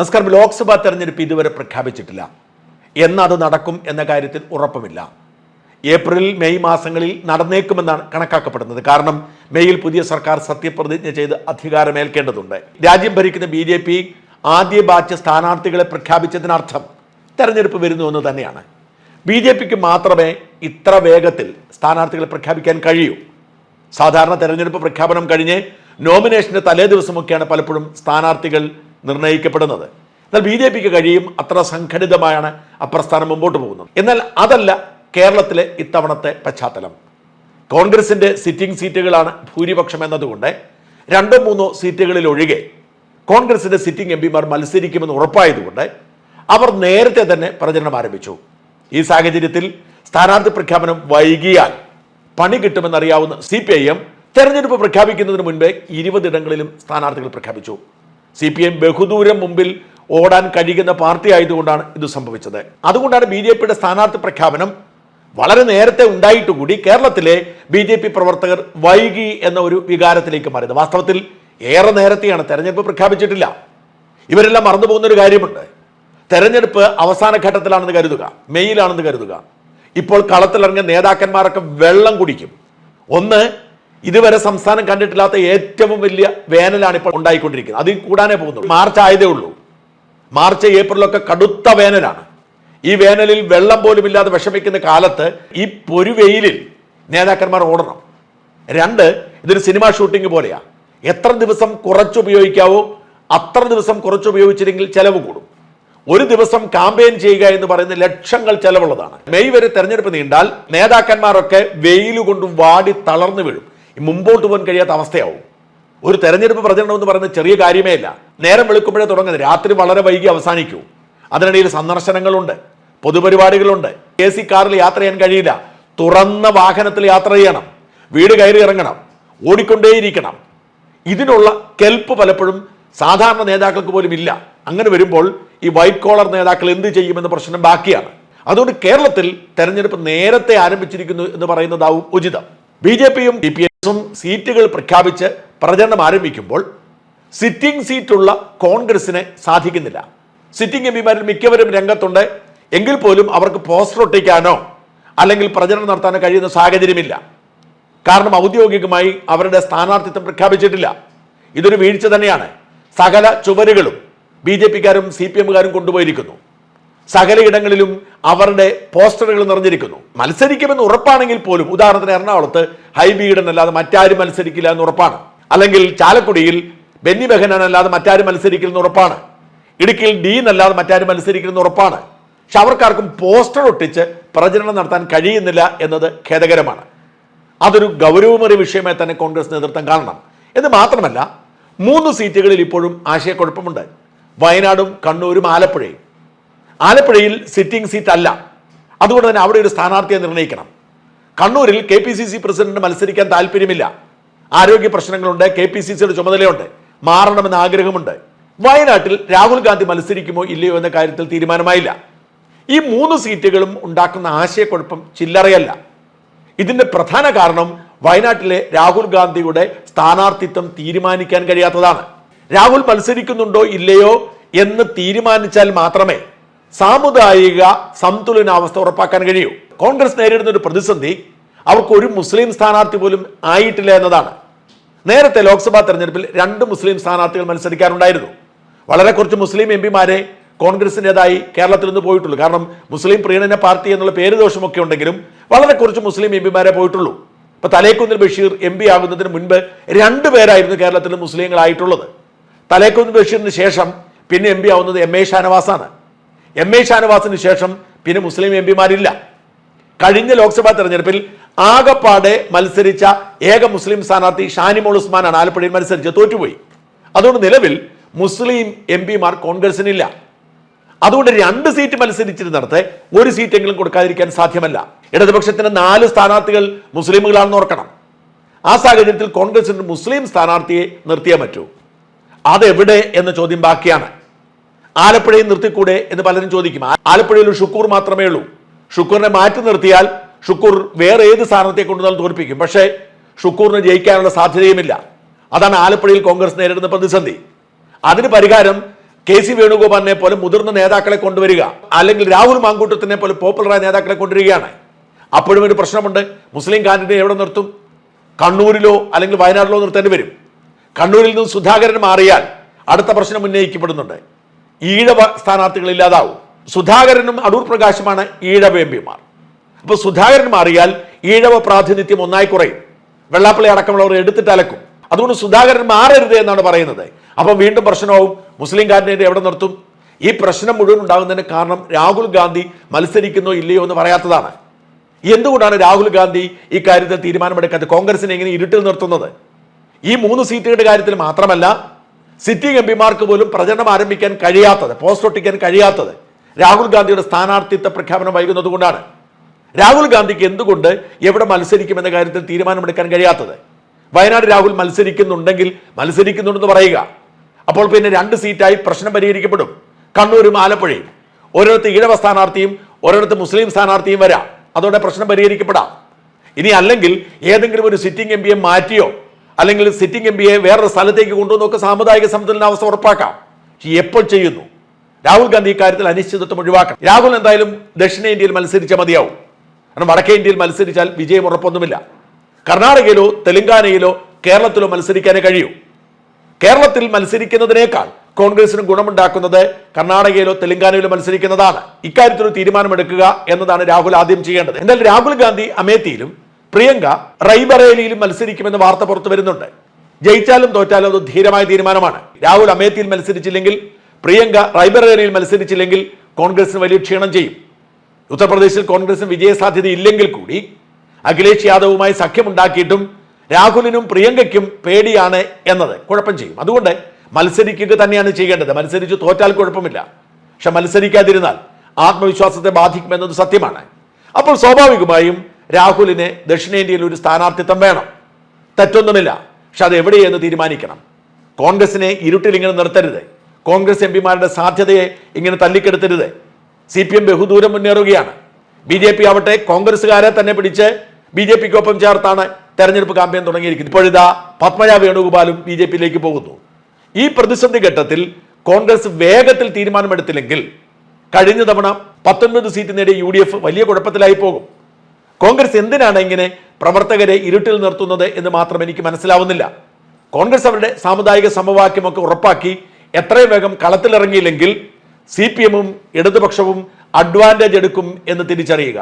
നമസ്കാരം. ലോക്സഭാ തെരഞ്ഞെടുപ്പ് ഇതുവരെ പ്രഖ്യാപിച്ചിട്ടില്ല. എന്നത് നടക്കും എന്ന കാര്യത്തിൽ ഉറപ്പുമില്ല. ഏപ്രിൽ മെയ് മാസങ്ങളിൽ നടന്നേക്കുമെന്നാണ് കണക്കാക്കപ്പെടുന്നത്. കാരണം മെയ്യിൽ പുതിയ സർക്കാർ സത്യപ്രതിജ്ഞ ചെയ്ത് അധികാരമേൽക്കേണ്ടതുണ്ട്. രാജ്യം ഭരിക്കുന്ന ബി ജെ പി ആദ്യ ബാച്ച് സ്ഥാനാർത്ഥികളെ പ്രഖ്യാപിച്ചതിനർത്ഥം തെരഞ്ഞെടുപ്പ് വരുന്നു എന്ന് തന്നെയാണ്. ബി ജെ പിക്ക് മാത്രമേ ഇത്ര വേഗത്തിൽ സ്ഥാനാർത്ഥികളെ പ്രഖ്യാപിക്കാൻ കഴിയൂ. സാധാരണ തെരഞ്ഞെടുപ്പ് പ്രഖ്യാപനം കഴിഞ്ഞ് നോമിനേഷന്റെ തലേ ദിവസമൊക്കെയാണ് പലപ്പോഴും സ്ഥാനാർത്ഥികൾ നിർണയിക്കപ്പെടുന്നത് എന്നാൽ ബി ജെ പിക്ക് കഴിയും അത്ര സംഘടിതമായാണ് അപ്രസ്ഥാനം മുമ്പോട്ട് പോകുന്നത്. എന്നാൽ അതല്ല കേരളത്തിലെ ഇത്തവണത്തെ പശ്ചാത്തലം. കോൺഗ്രസിന്റെ സിറ്റിംഗ് സീറ്റുകളാണ് ഭൂരിപക്ഷം എന്നതുകൊണ്ട് രണ്ടോ മൂന്നോ സീറ്റുകളിൽ ഒഴികെ കോൺഗ്രസിന്റെ സിറ്റിംഗ് എം പിമാർ മത്സരിക്കുമെന്ന് ഉറപ്പായതുകൊണ്ട് അവർ നേരത്തെ തന്നെ പ്രചരണം ആരംഭിച്ചു. ഈ സാഹചര്യത്തിൽ സ്ഥാനാർത്ഥി പ്രഖ്യാപനം വൈകിയാൽ പണി കിട്ടുമെന്നറിയാവുന്ന സി പി ഐ എം തെരഞ്ഞെടുപ്പ് പ്രഖ്യാപിക്കുന്നതിന് മുൻപേ ഇരുപതിടങ്ങളിലും സ്ഥാനാർത്ഥികൾ പ്രഖ്യാപിച്ചു. സി പി എം ബഹുദൂരം മുമ്പിൽ ഓടാൻ കഴിയുന്ന പാർട്ടി ആയതുകൊണ്ടാണ് ഇത് സംഭവിച്ചത്. അതുകൊണ്ടാണ് ബി ജെ പിയുടെ സ്ഥാനാർത്ഥി പ്രഖ്യാപനം വളരെ നേരത്തെ ഉണ്ടായിട്ട് കൂടി കേരളത്തിലെ ബി ജെ പി പ്രവർത്തകർ വൈകി എന്ന ഒരു വികാരത്തിലേക്ക് മാറിയത്. വാസ്തവത്തിൽ ഏറെ നേരത്തെയാണ് തെരഞ്ഞെടുപ്പ് പ്രഖ്യാപിച്ചിട്ടില്ല. ഇവരെല്ലാം മറന്നു പോകുന്നൊരു കാര്യമുണ്ട്. തെരഞ്ഞെടുപ്പ് അവസാന ഘട്ടത്തിലാണെന്ന് കരുതുക മെയ്യിലാണെന്ന് കരുതുക. ഇപ്പോൾ കളത്തിലിറങ്ങിയ നേതാക്കന്മാരൊക്കെ വെള്ളം കുടിക്കും. ഒന്ന് ഇതുവരെ സംസ്ഥാനം കണ്ടിട്ടില്ലാത്ത ഏറ്റവും വലിയ വേനലാണ് ഇപ്പോൾ ഉണ്ടായിക്കൊണ്ടിരിക്കുന്നത്. അതിൽ കൂടാനേ പോകുന്നുള്ളൂ. മാർച്ച് ആയതേ ഉള്ളൂ. മാർച്ച് ഏപ്രിലൊക്കെ കടുത്ത വേനലാണ്. ഈ വേനലിൽ വെള്ളം പോലും ഇല്ലാതെ വിഷമിക്കുന്ന കാലത്ത് ഈ പൊരുവെയിലിൽ നേതാക്കന്മാർ ഓടണം. രണ്ട് ഇതൊരു സിനിമ ഷൂട്ടിംഗ് പോലെയാ. എത്ര ദിവസം കുറച്ചുപയോഗിക്കാവോ അത്ര ദിവസം കുറച്ചുപയോഗിച്ചില്ലെങ്കിൽ ചെലവ് കൂടും. ഒരു ദിവസം കാമ്പയിൻ ചെയ്യുക എന്ന് പറയുന്ന ലക്ഷങ്ങൾ ചെലവുള്ളതാണ്. മെയ് വരെ തെരഞ്ഞെടുപ്പ് നീണ്ടാൽ നേതാക്കന്മാരൊക്കെ വെയിൽ കൊണ്ട് വാടി തളർന്നു വീഴും. മുമ്പോട്ട് പോകാൻ കഴിയാത്ത അവസ്ഥയാവും. ഒരു തെരഞ്ഞെടുപ്പ് പ്രചരണം എന്ന് പറയുന്നത് ചെറിയ കാര്യമേ അല്ല. നേരം വെളുക്കുമ്പോഴേ തുടങ്ങുന്നത്. രാത്രി വളരെ വൈകി അവസാനിക്കൂ. അതിനിടയിൽ സന്ദർശനങ്ങളുണ്ട് പൊതുപരിപാടികളുണ്ട്. എ സി കാറിൽ യാത്ര ചെയ്യാൻ കഴിയില്ല. തുറന്ന വാഹനത്തിൽ യാത്ര ചെയ്യണം. വീട് കയറി ഇറങ്ങണം. ഓടിക്കൊണ്ടേയിരിക്കണം. ഇതിനുള്ള കെൽപ്പ് പലപ്പോഴും സാധാരണ നേതാക്കൾക്ക് പോലും ഇല്ല. അങ്ങനെ വരുമ്പോൾ ഈ വൈറ്റ് കോളർ നേതാക്കൾ എന്ത് ചെയ്യുമെന്ന പ്രശ്നം ബാക്കിയാണ്. അതുകൊണ്ട് കേരളത്തിൽ തെരഞ്ഞെടുപ്പ് നേരത്തെ ആരംഭിച്ചിരിക്കുന്നു എന്ന് പറയുന്നതാവും ഉചിതം. ബി ജെ പിയും ഡി പി എസും സീറ്റുകൾ പ്രഖ്യാപിച്ച് പ്രചരണം ആരംഭിക്കുമ്പോൾ സിറ്റിംഗ് സീറ്റുള്ള കോൺഗ്രസിനെ സാധിക്കുന്നില്ല. സിറ്റിംഗ് എം പിമാരിൽ മിക്കവരും രംഗത്തുണ്ട്. എങ്കിൽ പോലും അവർക്ക് പോസ്റ്റർ ഒട്ടിക്കാനോ അല്ലെങ്കിൽ പ്രചരണം നടത്താനോ കഴിയുന്ന സാഹചര്യമില്ല. കാരണം ഔദ്യോഗികമായി അവരുടെ സ്ഥാനാർത്ഥിത്വം പ്രഖ്യാപിച്ചിട്ടില്ല. ഇതൊരു വീഴ്ച തന്നെയാണ്. സകല ചുവരുകളും ബി ജെ പിക്കാരും സി പി എമ്മുകാരും കൊണ്ടുപോയിരിക്കുന്നു. സകലയിടങ്ങളിലും അവരുടെ പോസ്റ്ററുകൾ നിറഞ്ഞിരിക്കുന്നു. മത്സരിക്കുമെന്ന് ഉറപ്പാണെങ്കിൽ പോലും ഉദാഹരണത്തിന് എറണാകുളത്ത് ഹൈബീഡൻ അല്ലാതെ മറ്റാരും മത്സരിക്കില്ല എന്ന് ഉറപ്പാണ്. അല്ലെങ്കിൽ ചാലക്കുടിയിൽ ബെന്നി ബെഹനാൻ അല്ലാതെ മറ്റാരും മത്സരിക്കില്ലെന്ന് ഉറപ്പാണ്. ഇടുക്കിയിൽ ഡീൻ അല്ലാതെ മറ്റാരും മത്സരിക്കില്ലെന്ന് ഉറപ്പാണ്. പക്ഷെ അവർക്കാർക്കും പോസ്റ്റർ ഒട്ടിച്ച് പ്രചരണം നടത്താൻ കഴിയുന്നില്ല എന്നത് ഖേദകരമാണ്. അതൊരു ഗൗരവമേറിയ വിഷയമായി തന്നെ കോൺഗ്രസ് നേതൃത്വം കാണണം. എന്ന് മാത്രമല്ല മൂന്ന് സീറ്റുകളിൽ ഇപ്പോഴും ആശയക്കുഴപ്പമുണ്ട്. വയനാടും കണ്ണൂരും ആലപ്പുഴയും. ആലപ്പുഴയിൽ സിറ്റിംഗ് സീറ്റ് അല്ല. അതുകൊണ്ട് തന്നെ അവിടെ ഒരു സ്ഥാനാർത്ഥിയെ നിർണയിക്കണം കണ്ണൂരിൽ K P C C president മത്സരിക്കാൻ താല്പര്യമില്ല. ആരോഗ്യ പ്രശ്നങ്ങളുണ്ട് കെ പി സി സിയുടെ ചുമതലയുണ്ട് മാറണമെന്ന് ആഗ്രഹമുണ്ട്. വയനാട്ടിൽ രാഹുൽ ഗാന്ധി മത്സരിക്കുമോ ഇല്ലയോ എന്ന കാര്യത്തിൽ തീരുമാനമായില്ല. ഈ മൂന്ന് സീറ്റുകളും ഉണ്ടാക്കുന്ന ആശയക്കുഴപ്പം ചില്ലറയല്ല. ഇതിന്റെ പ്രധാന കാരണം വയനാട്ടിലെ രാഹുൽ ഗാന്ധിയുടെ സ്ഥാനാർത്ഥിത്വം തീരുമാനിക്കാൻ കഴിയാത്തതാണ്. രാഹുൽ മത്സരിക്കുന്നുണ്ടോ ഇല്ലയോ എന്ന് തീരുമാനിച്ചാൽ മാത്രമേ സാമുദായിക സന്തുലനാവസ്ഥ ഉറപ്പാക്കാൻ കഴിയൂ. കോൺഗ്രസ് നേരിടുന്ന ഒരു പ്രതിസന്ധി അവർക്ക് ഒരു മുസ്ലിം സ്ഥാനാർത്ഥി പോലും ആയിട്ടില്ല എന്നതാണ്. നേരത്തെ ലോക്സഭാ തെരഞ്ഞെടുപ്പിൽ രണ്ട് മുസ്ലിം സ്ഥാനാർത്ഥികൾ മത്സരിക്കാറുണ്ടായിരുന്നു വളരെ കുറച്ച് മുസ്ലിം എം പിമാരെ കോൺഗ്രസിന്റെതായി കേരളത്തിൽ നിന്ന് പോയിട്ടുള്ളൂ. കാരണം മുസ്ലിം പ്രീണന പാർട്ടി എന്നുള്ള പേര് ദോഷമൊക്കെ ഉണ്ടെങ്കിലും വളരെ കുറച്ച് മുസ്ലിം എം പിമാരെ പോയിട്ടുള്ളൂ. ഇപ്പൊ തലേക്കുന്നിൽ ബഷീർ എം പി ആകുന്നതിന് മുൻപ് രണ്ട് പേരായിരുന്നു കേരളത്തിൽ മുസ്ലിങ്ങളായിട്ടുള്ളത്. തലേക്കുന്നിൽ ബഷീറിന് ശേഷം പിന്നെ എം പി ആവുന്നത് എം എ ഷാനവാസാണ്. എം എ ഷാനവാസിന് ശേഷം പിന്നെ മുസ്ലിം എം പിമാരില്ല. കഴിഞ്ഞ ലോക്സഭാ തെരഞ്ഞെടുപ്പിൽ ആകപ്പാടെ മത്സരിച്ച ഏക മുസ്ലിം സ്ഥാനാർത്ഥി ഷാനിമോൾ ഉസ്മാനാണ് ആലപ്പുഴയിൽ മത്സരിച്ച് തോറ്റുപോയി. അതുകൊണ്ട് നിലവിൽ മുസ്ലിം എം പിമാർ കോൺഗ്രസിനില്ല. അതുകൊണ്ട് രണ്ട് സീറ്റ് മത്സരിച്ചിരുന്നിടത്ത് ഒരു സീറ്റെങ്കിലും കൊടുക്കാതിരിക്കാൻ സാധ്യമല്ല. ഇടതുപക്ഷത്തിന് നാല് സ്ഥാനാർത്ഥികൾ മുസ്ലിമുകളാണെന്ന് ഓർക്കണം. ആ സാഹചര്യത്തിൽ കോൺഗ്രസിന് മുസ്ലിം സ്ഥാനാർത്ഥിയെ നിർത്തിയേ പറ്റൂ. അതെവിടെ എന്ന ചോദ്യം ബാക്കിയാണ്. ആലപ്പുഴയിൽ നിർത്തിക്കൂടെ എന്ന് പലരും ചോദിക്കും. ആലപ്പുഴയിൽ ഒരു ഷുക്കൂർ മാത്രമേ ഉള്ളൂ. ഷുക്കൂറിനെ മാറ്റി നിർത്തിയാൽ ഷുക്കൂർ വേറെ ഏത് സ്ഥാനത്തെ കൊണ്ടുവന്നാൽ തോൽപ്പിക്കും. പക്ഷേ ഷുക്കൂറിന് ജയിക്കാനുള്ള സാധ്യതയുമില്ല. അതാണ് ആലപ്പുഴയിൽ കോൺഗ്രസ് നേരിടുന്ന പ്രതിസന്ധി. അതിന് പരിഹാരം കെ സി വേണുഗോപാലിനെ പോലെ മുതിർന്ന നേതാക്കളെ കൊണ്ടുവരിക. അല്ലെങ്കിൽ രാഹുൽ മാങ്കൂട്ടത്തിനെ പോലെ പോപ്പുലറായ നേതാക്കളെ കൊണ്ടുവരികയാണ്. അപ്പോഴും ഒരു പ്രശ്നമുണ്ട്. മുസ്ലിം കാൻഡിഡേറ്റ് എവിടെ നിർത്തും? കണ്ണൂരിലോ അല്ലെങ്കിൽ വയനാട്ടിലോ നിർത്തേണ്ടി വരും. കണ്ണൂരിൽ നിന്ന് സുധാകരൻ മാറിയാൽ അടുത്ത പ്രശ്നം ഉന്നയിക്കപ്പെടുന്നുണ്ട്. ഈഴവ സ്ഥാനാർത്ഥികൾ ഇല്ലാതാവും. സുധാകരനും അടൂർ പ്രകാശുമാണ് ഈഴവ എം പിമാർ. അപ്പോൾ സുധാകരൻ മാറിയാൽ ഈഴവ പ്രാതിനിധ്യം ഒന്നായി കുറയും. വെള്ളാപ്പള്ളി അടക്കമുള്ളവർ എടുത്തിട്ട് അലക്കും. അതുകൊണ്ട് സുധാകരൻ മാറരുത് എന്നാണ് പറയുന്നത്. അപ്പം വീണ്ടും പ്രശ്നമാവും. മുസ്ലിം കാരനെ എവിടെ നിർത്തും? ഈ പ്രശ്നം മുഴുവൻ ഉണ്ടാകുന്നതിന് കാരണം രാഹുൽ ഗാന്ധി മത്സരിക്കുന്നോ ഇല്ലയോ എന്ന് പറയാത്തതാണ്. എന്തുകൊണ്ടാണ് രാഹുൽ ഗാന്ധി ഈ കാര്യത്തിൽ തീരുമാനമെടുക്കാത്തത്? കോൺഗ്രസിനെ ഇങ്ങനെ ഇരുട്ടിൽ നിർത്തുന്നത്? ഈ മൂന്ന് സീറ്റുകളുടെ കാര്യത്തിൽ മാത്രമല്ല സിറ്റിംഗ് എം പിമാർക്ക് പോലും പ്രചരണം ആരംഭിക്കാൻ കഴിയാത്തത് പോസ്റ്റ് ഒട്ടിക്കാൻ കഴിയാത്തത് രാഹുൽ ഗാന്ധിയുടെ സ്ഥാനാർത്ഥിത്വ പ്രഖ്യാപനം വൈകുന്നത് കൊണ്ടാണ്. രാഹുൽ ഗാന്ധിക്ക് എന്തുകൊണ്ട് എവിടെ മത്സരിക്കുമെന്ന കാര്യത്തിൽ തീരുമാനമെടുക്കാൻ കഴിയാത്തത്? വയനാട് രാഹുൽ മത്സരിക്കുന്നുണ്ടെങ്കിൽ മത്സരിക്കുന്നുണ്ടെന്ന് പറയുക. അപ്പോൾ പിന്നെ രണ്ട് സീറ്റായി പ്രശ്നം പരിഹരിക്കപ്പെടും. കണ്ണൂരും ആലപ്പുഴയും. ഒരിടത്ത് ഈഴവ സ്ഥാനാർത്ഥിയും ഒരിടത്ത് മുസ്ലിം സ്ഥാനാർത്ഥിയും വരാം. അതോടെ പ്രശ്നം പരിഹരിക്കപ്പെടാം. ഇനി അല്ലെങ്കിൽ ഏതെങ്കിലും ഒരു സിറ്റിംഗ് എം പിയെ മാറ്റിയോ അല്ലെങ്കിൽ സിറ്റിംഗ് എം പിയെ വേറൊരു സ്ഥലത്തേക്ക് കൊണ്ടുവന്നൊക്കെ സാമുദായിക സമതുലനാവസ്ഥ ഉറപ്പാക്കാം. എപ്പോൾ ചെയ്യുന്നു? രാഹുൽ ഗാന്ധി ഇക്കാര്യത്തിൽ അനിശ്ചിതത്വം ഒഴിവാക്കണം. രാഹുൽ എന്തായാലും ദക്ഷിണേന്ത്യയിൽ മത്സരിച്ചാൽ മതിയാവും. കാരണം വടക്കേ ഇന്ത്യയിൽ മത്സരിച്ചാൽ വിജയം ഉറപ്പൊന്നുമില്ല. കർണാടകയിലോ തെലങ്കാനയിലോ കേരളത്തിലോ മത്സരിക്കാനേ കഴിയൂ. കേരളത്തിൽ മത്സരിക്കുന്നതിനേക്കാൾ കോൺഗ്രസിന് ഗുണമുണ്ടാക്കുന്നത് കർണാടകയിലോ തെലങ്കാനയിലോ മത്സരിക്കുന്നതാണ്. ഇക്കാര്യത്തിൽ ഒരു തീരുമാനമെടുക്കുക എന്നതാണ് രാഹുൽ ആദ്യം ചെയ്യേണ്ടത്. എന്നാൽ രാഹുൽ ഗാന്ധി അമേത്തിയിലും പ്രിയങ്ക റൈബറേലിയിലും മത്സരിക്കുമെന്ന് വാർത്ത പുറത്തു വരുന്നുണ്ട്. ജയിച്ചാലും തോറ്റാലും അത് ധീരമായ തീരുമാനമാണ്. രാഹുൽ അമേത്തിയിൽ മത്സരിച്ചില്ലെങ്കിൽ പ്രിയങ്ക റൈബറേലിയിൽ മത്സരിച്ചില്ലെങ്കിൽ കോൺഗ്രസിന് വലിയ ക്ഷീണം ചെയ്യും. ഉത്തർപ്രദേശിൽ കോൺഗ്രസിന് വിജയസാധ്യത ഇല്ലെങ്കിൽ കൂടി അഖിലേഷ് യാദവുമായി സഖ്യമുണ്ടാക്കിയിട്ടും രാഹുലിനും പ്രിയങ്കയ്ക്കും പേടിയാണ് എന്നത് കുഴപ്പം ചെയ്യും. അതുകൊണ്ട് മത്സരിക്കുക തന്നെയാണ് ചെയ്യേണ്ടത്. മത്സരിച്ച് തോറ്റാൽ കുഴപ്പമില്ല. പക്ഷെ മത്സരിക്കാതിരുന്നാൽ ആത്മവിശ്വാസത്തെ ബാധിക്കുമെന്നത് സത്യമാണ്. അപ്പോൾ സ്വാഭാവികമായും രാഹുലിന് ദക്ഷിണേന്ത്യയിൽ ഒരു സ്ഥാനാർത്ഥിത്വം വേണം. തെറ്റൊന്നുമില്ല. പക്ഷെ അത് എവിടെയെന്ന് തീരുമാനിക്കണം. കോൺഗ്രസിനെ ഇരുട്ടിൽ ഇങ്ങനെ നിർത്തരുത്. കോൺഗ്രസ് എം പിമാരുടെ സാധ്യതയെ ഇങ്ങനെ തല്ലിക്കെടുത്തരുത്. സി പി എം ബഹുദൂരം മുന്നേറുകയാണ്. ബി ജെ പി ആവട്ടെ കോൺഗ്രസ്സുകാരെ തന്നെ പിടിച്ച് ബി ജെ പിക്കൊപ്പം ചേർത്താണ് തെരഞ്ഞെടുപ്പ് കാമ്പയിൻ തുടങ്ങിയിരിക്കുന്നത്. ഇപ്പോഴിതാ പത്മജ വേണുഗോപാലും ബി ജെ പിയിലേക്ക് പോകുന്നു. ഈ പ്രതിസന്ധി ഘട്ടത്തിൽ കോൺഗ്രസ് വേഗത്തിൽ തീരുമാനമെടുത്തില്ലെങ്കിൽ കഴിഞ്ഞ തവണ പത്തൊൻപത് സീറ്റ് നേടിയ യു വലിയ കുഴപ്പത്തിലായി പോകും. കോൺഗ്രസ് എന്തിനാണ് ഇങ്ങനെ പ്രവർത്തകരെ ഇരുട്ടിൽ നിർത്തുന്നത് എന്ന് മാത്രം എനിക്ക് മനസ്സിലാവുന്നില്ല. കോൺഗ്രസ് അവരുടെ സാമുദായിക സമവാക്യമൊക്കെ ഉറപ്പാക്കി എത്രയും വേഗം കളത്തിലിറങ്ങിയില്ലെങ്കിൽ സി പി എമ്മും ഇടതുപക്ഷവും അഡ്വാന്റേജ് എടുക്കും എന്ന് തിരിച്ചറിയുക.